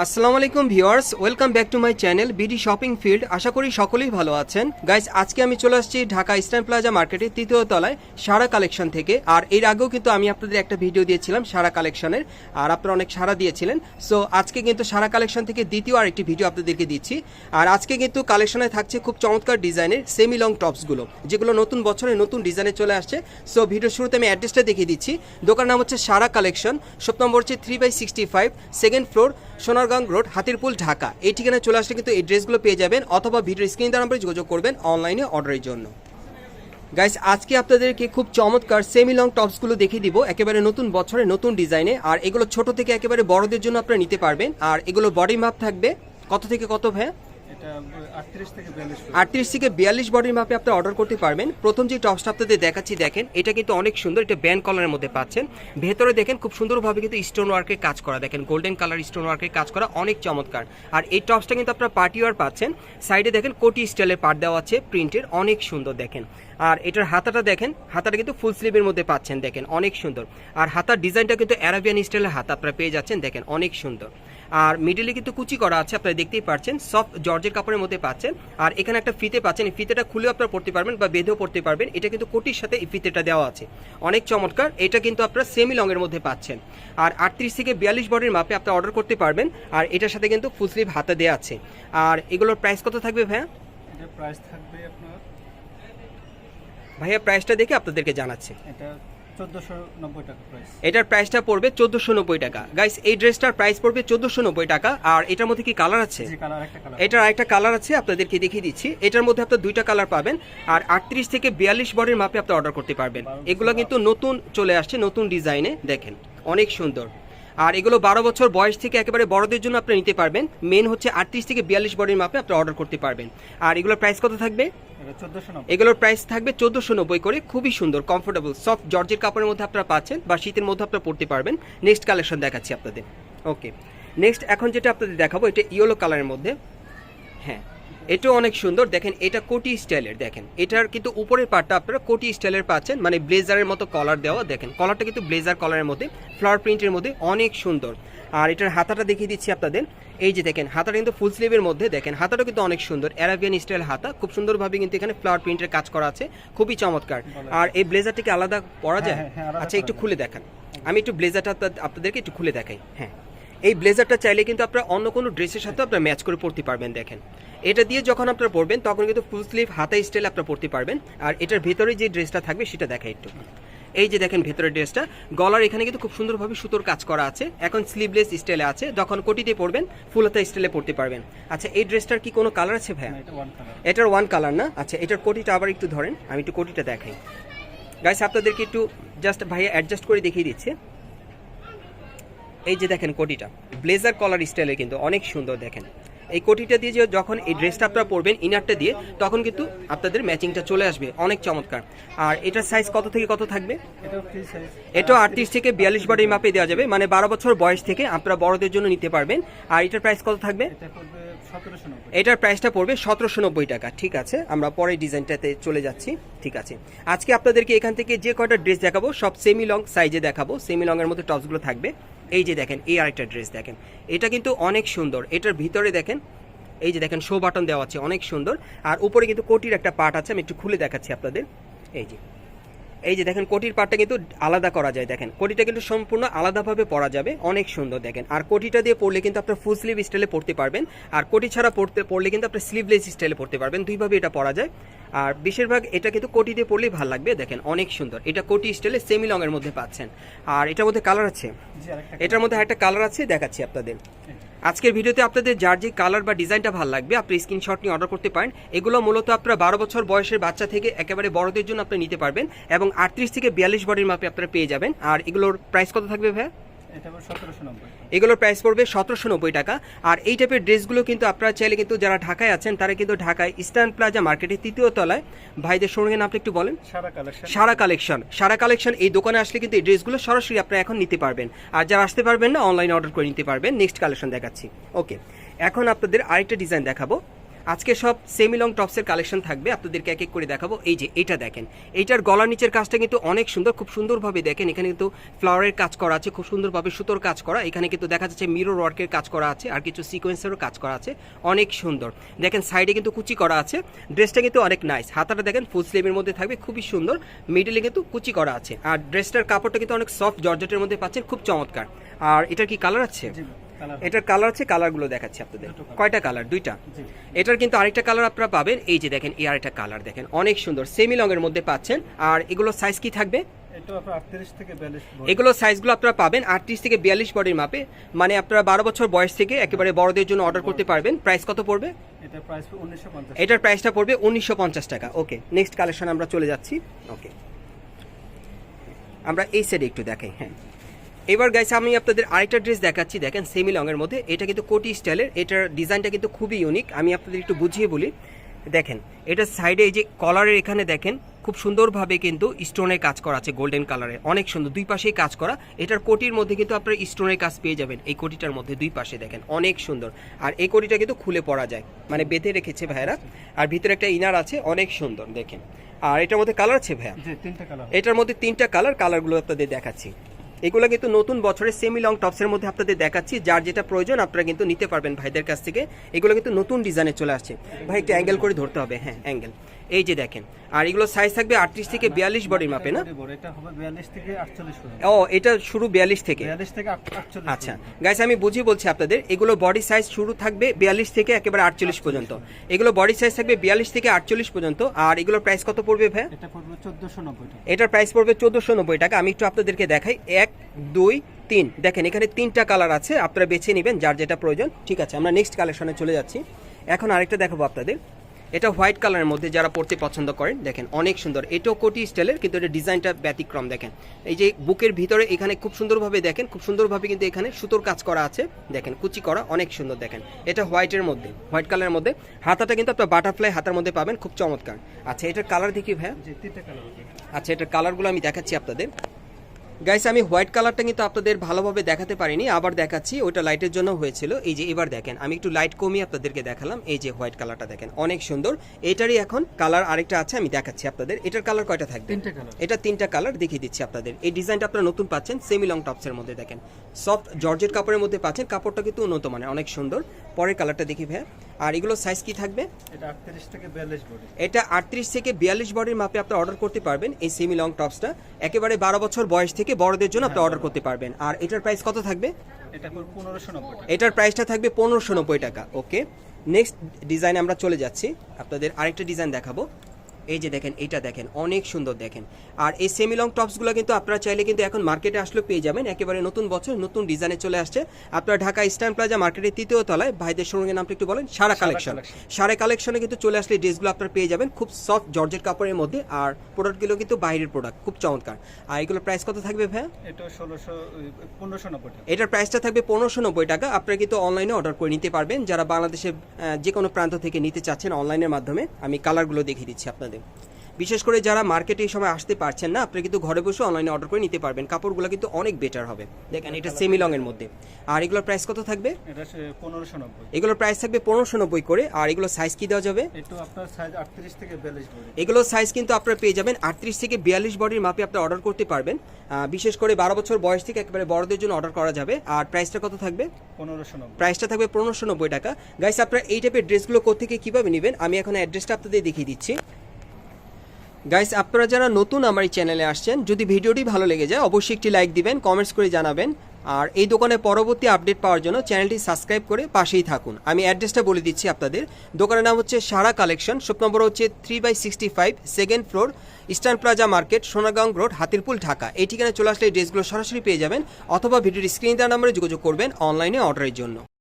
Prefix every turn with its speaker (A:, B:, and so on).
A: আসসালামু আলাইকুম viewers, welcome back to my channel BD shopping field. আশা করি সকলেই ভালো আছেন। গাইস, আজকে আমি চলে আসছি ঢাকা ইস্টার্ন প্লাজা মার্কেটের তৃতীয় তলায় সারা কালেকশন থেকে। আর এর আগেও কিন্তু আমি আপনাদের একটা ভিডিও দিয়েছিলাম সারা কালেকশনের, আর আপনারা অনেক সারা দিয়েছিলেন। সো, আজকে কিন্তু সারা কালেকশন থেকে দ্বিতীয় আরেকটি ভিডিও আপনাদেরকে দিচ্ছি। আর আজকে কিন্তু কালেকশনে থাকছে খুব চমৎকার ডিজাইনের সেমি লং টপসগুলো যেগুলো নতুন বছরে নতুন ডিজাইনে চলে আসছে। সো, ভিডিও শুরুতে আমি অ্যাড্রেসটা দেখিয়ে দিচ্ছি। দোকান নাম হচ্ছে সারা কালেকশন সব নম্বর হচ্ছে three by sixty five second floor Sonargaon road, Hatirpool, Dhaka. এই ঠিকানায় চলে আসলে কিন্তু এই ড্রেসগুলো পেয়ে যাবেন অথবা ভিডিও স্ক্রিন দ্বারা আমরা যোগাযোগ করবেন অনলাইনে অর্ডারের জন্য। গাইস আজকে আপনাদেরকে খুব চমৎকার সেমি লং টপসগুলো দেখিয়ে দিব। একেবারে নতুন বছরে নতুন ডিজাইনে। আর এগুলো ছোট থেকে একেবারে বড়দের জন্য আপনারা নিতে পারবেন। আর এগুলো বডি মাপ থাকবে। কত থেকে কত
B: এটা আটত্রিশ থেকে বিয়াল্লিশ
A: বডির মাপে আপনি অর্ডার করতে পারবেন। প্রথম যে টপসটা আপনাদের দেখাচ্ছি, দেখেন, এটা কিন্তু অনেক সুন্দর, এটা ব্যান্ড কলারের মধ্যে পাচ্ছেন। ভেতরে দেখেন, খুব সুন্দরভাবে কিন্তু স্টোন ওয়ার্কের কাজ করা, দেখেন গোল্ডেন কালার স্টোন ওয়ার্কের কাজ করা অনেক চমৎকার। আর এই টপসটা কিন্তু আপনারা পার্টি ওয়ার পাচ্ছেন সাইডে দেখেন, কোটি স্টাইলের পার্ট দেওয়া আছে প্রিন্টের অনেক সুন্দর, দেখেন। আর এটার হাতাটা দেখেন, হাতাটা কিন্তু ফুল স্লিভের মধ্যে পাচ্ছেন, দেখেন, অনেক সুন্দর। আর হাতার ডিজাইনটা কিন্তু অ্যারাবিয়ান স্টাইলের হাতা, আপনারা পেয়ে যাচ্ছেন, দেখেন, অনেক সুন্দর। আর মিডিলে কিন্তু কুচি করা আছে, আপনারা দেখতেই পাচ্ছেন সফট জর্জের কাপড়ের মধ্যে পাচ্ছেন। আর এখানে একটা ফিতে পাচ্ছেন, এই ফিতেটা খুলেও আপনারা পড়তে পারবেন বা বেঁধেও পড়তে পারবেন, এটা কিন্তু কোটির সাথে এই ফিতেটা দেওয়া আছে। অনেক চমৎকার, এটা কিন্তু আপনারা সেমি লংয়ের মধ্যে পাচ্ছেন। আর আটত্রিশ থেকে বিয়াল্লিশ বডির মাপে আপনারা অর্ডার করতে পারবেন, আর এটার সাথে কিন্তু ফুল স্লিভ হাতে দেওয়া আছে। আর এগুলোর প্রাইস কত থাকবে ভাইয়া?
B: প্রাইস থাকবে আপনার
A: ভাইয়া প্রাইসটা দেখে আপনাদেরকে জানাচ্ছি।
B: এটা চোদ্দোশো নব্বই টাকা প্রাইস
A: এটার প্রাইসটা পড়বে চোদ্দোশো নব্বই টাকা। গাইস এই ড্রেসটার প্রাইস পড়বে চোদ্দোশো নব্বই টাকা। আর এটার মধ্যে কি কালার আছে? এটার আরেকটা কালার আছে আপনাদেরকে দেখিয়ে দিচ্ছি। এটার মধ্যে আপনার দুইটা কালার পাবেন। আর আটত্রিশ থেকে বিয়াল্লিশ বডির মাপে আপনি অর্ডার করতে পারবেন। এগুলো কিন্তু নতুন চলে আসছে নতুন ডিজাইনে দেখেন অনেক সুন্দর। আর এগুলো বারো বছর বয়স থেকে একেবারে বড়দের জন্য আপনি নিতে পারবেন। মেন হচ্ছে আটত্রিশ থেকে বিয়াল্লিশ বডির মাপে আপনি অর্ডার করতে পারবেন। আর এগুলোর প্রাইস কত থাকবে? এগুলোর প্রাইস থাকবে চোদ্দোশো নব্বই করে। খুবই সুন্দর কমফোর্টেবল সফট জর্জের কাপড়ের মধ্যে আপনারা পাচ্ছেন বা শীতের মধ্যে আপনারা পড়তে পারবেন। নেক্সট কালেকশন দেখাচ্ছি আপনাদের। ওকে নেক্সট এখন যেটা আপনাদের দেখাবো এটা ইয়েলো কালারের মধ্যে। হ্যাঁ। এটাও অনেক সুন্দর। দেখেন এটা কোটি স্টাইলের দেখেন। এটার কিন্তু উপরের পার্টটা আপনারা কোটি স্টাইলের পাচ্ছেন মানে ব্লেজারের মতো কলার দেওয়া দেখেন। কলারটা কিন্তু ব্লেজার কলারের মধ্যে ফ্লাওয়ার প্রিন্টের মধ্যে অনেক সুন্দর। আর এটার হাতাটা দেখিয়ে দিচ্ছি আপনাদের। এই যে দেখেন হাতাটা কিন্তু ফুল স্লিভের মধ্যে দেখেন হাতাটা কিন্তু অনেক সুন্দর অ্যারাবিয়ান স্টাইল হাতা। খুব সুন্দরভাবে কিন্তু এখানে ফ্লাওয়ার প্রিন্টের কাজ করা আছে খুবই চমৎকার। আর এই ব্লেজারটিকে আলাদা পরা যায়?
B: হ্যাঁ, হ্যাঁ,
A: আচ্ছা একটু খুলে দেখান। আমি একটু ব্লেজারটা আপনাদেরকে একটু খুলে দেখাই। হ্যাঁ। এই ব্লেজারটা চাইলে কিন্তু আপনারা অন্য কোনো ড্রেসের সাথে আপনারা ম্যাচ করে পড়তে পারবেন দেখেন। এটা দিয়ে যখন আপনারা পরবেন তখন কিন্তু ফুল স্লিভ হাতা স্টাইল আপনারা পড়তে পারবেন। আর এটার ভেতরে যে ড্রেসটা থাকবে সেটা দেখাই একটু। এই যে দেখেন ভেতরের ড্রেসটা গলার এখানে কিন্তু খুব সুন্দরভাবে সুতোর কাজ করা আছে। এখন স্লিভলেস স্টাইলে আছে। যখন কোটিতে পরবেন ফুল হাতা স্টাইলে পড়তে পারবেন। আচ্ছা এই ড্রেসটার কি কোনো কালার আছে ভাইয়া? এটার ওয়ান কালার না। আচ্ছা এটার কোটিটা আবার একটু ধরেন। আমি একটু কোটিটা দেখাই। গাইস আপনাদেরকে একটু জাস্ট ভাইয়া অ্যাডজাস্ট করে দেখিয়ে দিচ্ছে। এই যে দেখেন কোটিটা। ব্লেজার কলার স্টাইলে কিন্তু অনেক সুন্দর দেখেন। এই কোটিটা দিয়ে যে যখন এই ড্রেসটা আপনারা পরবেন ইনারটা দিয়ে তখন কিন্তু আপনাদের ম্যাচিংটা চলে আসবে। অনেক চমৎকার। আর এটার সাইজ কত থেকে কত থাকবে? এটা আটত্রিশ থেকে বিয়াল্লিশ বারের মাপে দেওয়া যাবে। মানে বারো বছর বয়স থেকে আপনারা বড়দের জন্য নিতে পারবেন। আর এটার প্রাইস কত থাকবে? এটার প্রাইসটা পড়বে সতেরোশো নব্বই টাকা। ঠিক আছে আমরা পরে ডিজাইনটাতে চলে যাচ্ছি। ঠিক আছে। আজকে আপনাদেরকে এখান থেকে যে কয়টা ড্রেস দেখাবো সব সেমি লং সাইজে দেখাবো। সেমি লং এর মধ্যে টপসগুলো থাকবে। এই যে দেখেন, এই আরেকটা ড্রেস দেখেন। এটা কিন্তু অনেক সুন্দর। এটার ভিতরে দেখেন, এই যে দেখেন শো বাটন দেওয়া আছে, অনেক সুন্দর। আর উপরে কিন্তু কোটির একটা পার্ট আছে, আমি একটু খুলে দেখাচ্ছি আপনাদের। এই যে এই যে দেখেন কোটির পার্টটা কিন্তু আলাদা করা যায় দেখেন। কোটিটা কিন্তু সম্পূর্ণ আলাদাভাবে পরা যাবে অনেক সুন্দর দেখেন। আর কোটিটা দিয়ে পড়লে কিন্তু আপনার ফুল স্লিভ স্টাইলে পড়তে পারবেন। আর কোটি ছাড়া পড়তে পড়লে কিন্তু আপনার স্লিভলেস স্টাইলে পড়তে পারবেন। দুইভাবে এটা পরা যায়। আর বেশিরভাগ এটা কিন্তু কোটি দিয়ে পড়লেই ভালো লাগবে দেখেন অনেক সুন্দর। এটা কোটি স্টাইলে সেমি লং এর মধ্যে পাচ্ছেন। আর এটার মধ্যে কালার আছে? এটার মধ্যে একটা কালার আছে দেখাচ্ছি আপনাদের। আজকের ভিডিওতে আপনাদের যার যে কালার বা ডিজাইনটা ভালো লাগবে, আপনি স্ক্রিনশট নিয়ে অর্ডার করতে পারেন। এগুলো মূলত আপনারা বারো বছর বয়সের বাচ্চা থেকে একেবারে বড়দের জন্য আপনি নিতে পারবেন এবং আটত্রিশ থেকে বিয়াল্লিশ বডির মাপে আপনারা পেয়ে যাবেন। আর এগুলোর প্রাইস কত থাকবে ভাইয়া? এগুলোর প্রাইস পড়বে সতেরোশো নব্বই টাকা। আর এই টাইপের ড্রেসগুলো কিন্তু আপনারা চাইলে কিন্তু যারা ঢাকায় আছেন তারা কিন্তু ঢাকায় ইস্টার্ন প্লাজা মার্কেটের তৃতীয় তলায় ভাইদের সঙ্গে নামটা একটু বলেন।
B: Sara Collection
A: Sara Collection Sara Collection এই দোকানে আসলে কিন্তু এই ড্রেসগুলো সরাসরি আপনারা এখন নিতে পারবেন। আর যারা আসতে পারবেন না অনলাইনে অর্ডার করে নিতে পারবেন। নেক্সট কালেকশন দেখাচ্ছি। ওকে এখন আপনাদের আরেকটা ডিজাইন দেখাবো। আজকে সব সেমি লং টপসের কালেকশন থাকবে, আপনাদেরকে এক এক করে দেখাবো। এই যে এটা দেখেন, এইটার গলার নিচের কাজটা কিন্তু অনেক সুন্দর, খুব সুন্দরভাবে দেখেন, এখানে কিন্তু ফ্লাওয়ারের কাজ করা আছে, খুব সুন্দরভাবে সুতোর কাজ করা, এখানে কিন্তু দেখা যাচ্ছে মিরর ওয়ার্কের কাজ করা আছে, আর কিছু সিকোয়েন্সেরও কাজ করা আছে, অনেক সুন্দর। দেখেন সাইডে কিন্তু কুচি করা আছে ড্রেসটা কিন্তু অনেক নাইস হাতাটা দেখেন ফুল স্লিভের মধ্যে থাকবে, খুবই সুন্দর মিডিলে কিন্তু কুচি করা আছে, আর ড্রেসটার কাপড়টা কিন্তু অনেক সফট জর্জেটের মধ্যে পাচ্ছেন, খুব চমৎকার। আর এটার কি কালার আছে? এটার কালার আছে কালারগুলো দেখাচ্ছি আপনাদের। কয়টা কালার? দুইটা। এটার কিন্তু আরেকটা কালার আপনারা পাবেন। এই যে দেখেন এই আরেকটা কালার দেখেন। অনেক সুন্দর। সেমি লং এর মধ্যে পাচ্ছেন। আর এগুলো সাইজ কি থাকবে? এগুলো সাইজগুলো আপনারা পাবেন আটত্রিশ থেকে বিয়াল্লিশ বডির মাপে। মানে আপনারা বারো বছর বয়স থেকে একেবারে বড়দের জন্য অর্ডার করতে পারবেন। প্রাইস কত পড়বে? এটার প্রাইসটা পড়বে উনিশশো পঞ্চাশ টাকা। ওকে নেক্সট কালেকশন আমরা চলে যাচ্ছি। ওকে আমরা এই সাইডে একটু দেখাই হ্যাঁ। এবার গাইস আমি আপনাদের আরেকটা ড্রেস দেখাচ্ছি। দেখেন সেমি লংয়ের মধ্যে। এটা কিন্তু কোটি স্টাইলের। এটার ডিজাইনটা কিন্তু খুবই ইউনিক আমি আপনাদের একটু বুঝিয়ে বলি। দেখেন এটা সাইডে এই যে কলারের এখানে দেখেন খুব সুন্দরভাবে কিন্তু স্টোনের কাজ করা আছে গোল্ডেন কালারের অনেক সুন্দর দুই পাশেই কাজ করা। এটার কোটির মধ্যে কিন্তু আপনার স্টোনের কাজ পেয়ে যাবেন। এই কোটিটার মধ্যে দুই পাশে দেখেন অনেক সুন্দর। আর এই কোটিটা কিন্তু খুলে পড়া যায়। মানে বেঁধে রেখেছে ভাইয়েরা। আর ভিতরে একটা ইনার আছে অনেক সুন্দর দেখেন। আর এটার মধ্যে কালার আছে ভাইয়া?
B: তিনটা কালার
A: এটার মধ্যে তিনটা কালার কালারগুলো আপনাদের দেখাচ্ছি। এগুলো কিন্তু নতুন বছরের সেমি লং টপসের মধ্যে আপনাদের দেখাচ্ছি, যার যেটা প্রয়োজন আপনারা কিন্তু নিতে পারবেন ভাইদের কাছ থেকে। এগুলো কিন্তু নতুন ডিজাইনে চলে আসছে। ভাই, একটু অ্যাঙ্গেল করে ধরতে হবে। হ্যাঁ অ্যাঙ্গেল এই যে দেখেন আর এগুলো সাইজ থাকবে আটত্রিশ থেকে বিয়াল্লিশ বডির মাপে না? ও এটা শুরু বিয়াল্লিশ থেকে। আচ্ছা গাইস আমি বুঝিয়ে বলছি আপনাদের এগুলো বডি সাইজ শুরু থাকবে বিয়াল্লিশ থেকে একেবারে আটচল্লিশ পর্যন্ত। এগুলো বডি সাইজ থাকবে বিয়াল্লিশ থেকে আটচল্লিশ পর্যন্ত আর এগুলোর প্রাইস কত পড়বে ভাই
B: চোদ্দশো
A: এটার প্রাইস পড়বে চোদ্দোশো নব্বই টাকা। আমি একটু আপনাদেরকে দেখাই এক দুই তিন। দেখেন এখানে তিনটা কালার আছে আপনারা বেছে নেবেন যার যেটা প্রয়োজন। ঠিক আছে আমরা নেক্সট কালেকশনে চলে যাচ্ছি। এখন আরেকটা দেখাবো আপনাদের। এটা হোয়াইট কালারের মধ্যে যারা পড়তে পছন্দ করেন দেখেন অনেক সুন্দর। এটাও কোটি স্টাইলের কিন্তু এটা ডিজাইনটা ব্যতিক্রম দেখেন। এই যে বুকের ভিতরে এখানে খুব সুন্দরভাবে দেখেন খুব সুন্দরভাবে কিন্তু এখানে সুতোর কাজ করা আছে দেখেন কুচি করা অনেক সুন্দর দেখেন। এটা হোয়াইটের মধ্যে হোয়াইট কালারের মধ্যে। হাতাটা কিন্তু আপনার বাটারফ্লাই হাতার মধ্যে পাবেন খুব চমৎকার। আচ্ছা এটার কালার দেখি ভাইয়া। আচ্ছা এটার কালারগুলো আমি দেখাচ্ছি আপনাদের। গাইস আমি হোয়াইট কালারটা কিন্তু আপনাদের ভালোভাবে দেখাতে পারিনি আবার দেখাচ্ছি ওটা লাইটের জন্য হয়েছিল। এই যে এবার দেখেন আমি একটু লাইট কমিয়ে আপনাদেরকে দেখালাম এই যে হোয়াইট কালারটা দেখেন অনেক সুন্দর। এটারই এখন কালার আরেকটা আছে আমি দেখাচ্ছি আপনাদের। এটার কালার কয়টা থাকবে?
B: তিনটা কালার
A: এটা তিনটা কালার দেখিয়ে দিচ্ছি আপনাদের। এই ডিজাইনটা আপনারা নতুন পাচ্ছেন সেমি লং টপসের মধ্যে দেখেন। সফট জর্জেট কাপড়ের মধ্যে পাচ্ছেন কাপড়টা কিন্তু উন্নত মানের অনেক সুন্দর। পরের কালারটা দেখি ভাইয়া। আর এগুলো সাইজ কি থাকবে?
B: এটা আটত্রিশ থেকে বিয়াল্লিশ বডি
A: এটা আটত্রিশ থেকে বিয়াল্লিশ বডির মাপে আপনি অর্ডার করতে পারবেন এই সেমি লং টপসটা একেবারে বারো বছর বয়স থেকে বড়দের জন্য আপনি অর্ডার করতে পারবেন। আর এটার প্রাইস কত থাকবে?
B: এটা টাকা।
A: এটার প্রাইসটা থাকবে পনেরোশো নব্বই টাকা। ওকে নেক্সট ডিজাইন আমরা চলে যাচ্ছি। আপনাদের আরেকটা ডিজাইন দেখাবো। এই যে দেখেন এটা দেখেন অনেক সুন্দর দেখেন। আর এই সেমি লং টপসগুলো কিন্তু আপনারা চাইলে কিন্তু এখন মার্কেটে আসলে পেয়ে যাবেন। একেবারে নতুন বছর নতুন ডিজাইনে চলে আসছে। আপনারা ঢাকা ইস্টার্ন প্লাজা মার্কেটের তৃতীয় তলায় ভাইদের সঙ্গে নামটা একটু বলেন সারা কালেকশন সারা কালেকশনে কিন্তু চলে আসলে ড্রেসগুলো আপনারা পেয়ে যাবেন। খুব সফট জর্জেট কাপড়ের মধ্যে। আর প্রোডাক্টগুলো কিন্তু বাইরের প্রোডাক্ট খুব চমৎকার। আর এগুলোর প্রাইস কত থাকবে ভাইয়া?
B: এটা ষোলোশো পনেরোশো নব্বই টাকা।
A: এটার প্রাইসটা থাকবে পনেরোশো নব্বই টাকা। আপনারা কিন্তু অনলাইনে অর্ডার করে নিতে পারবেন। যারা বাংলাদেশের যে কোনো প্রান্ত থেকে নিতে চাচ্ছেন অনলাইনের মাধ্যমে আমি কালারগুলো দেখিয়ে দিচ্ছি আপনাদের। বিশেষ করে যারা মার্কেটে এই সময় আসতে পারছেন না আপনি কিন্তু ঘরে বসে অনলাইনে অর্ডার করে নিতে পারবেন। কাপড়গুলো কিন্তু অনেক বেটার হবে। দেখেন এটা সেমি লং এর মধ্যে। আর এগুলোর প্রাইস কত থাকবে? এগুলোর প্রাইস থাকবে পনেরোশো নব্বই করে আর এগুলো সাইজ কি দেওয়া যাবে?
B: আপনার
A: এগুলো সাইজ কিন্তু আপনারা পেয়ে যাবেন আটত্রিশ থেকে বিয়াল্লিশ বডির মাপে আপনি অর্ডার করতে পারবেন। বিশেষ করে বারো বছর বয়স থেকে একেবারে বড়দের জন্য অর্ডার করা যাবে। আর প্রাইসটা কত থাকবে? প্রাইসটা থাকবে পনেরোশো নব্বই টাকা। গাইস আপনারা এই টাইপের ড্রেসগুলো কোথেকে কীভাবে নেবেন? আমি এখন অ্যাড্রেসটা আপনাদের দেখিয়ে দিচ্ছি। গাইস আপনারা যারা নতুন আমার এই চ্যানেলে আসছেন, যদি ভিডিওটি ভালো লেগে যায়, অবশ্যই একটি লাইক দিবেন কমেন্টস করে জানাবেন। আর এই দোকানের পরবর্তী আপডেট পাওয়ার জন্য চ্যানেলটি সাবস্ক্রাইব করে পাশেই থাকুন। আমি অ্যাড্রেসটা বলে দিচ্ছি আপনাদের। দোকানের নাম হচ্ছে সারা কালেকশন শপ নম্বর হচ্ছে three by sixty five second floor Eastern Plaza market Sonargaon Road Hatirpool, Dhaka. এই ঠিকানায় চলে আসলে ড্রেসগুলো সরাসরি পেয়ে যাবেন, অথবা ভিডিওর স্ক্রিন দেওয়ার নাম্বারে যোগাযোগ করবেন অনলাইনে অর্ডারের জন্য।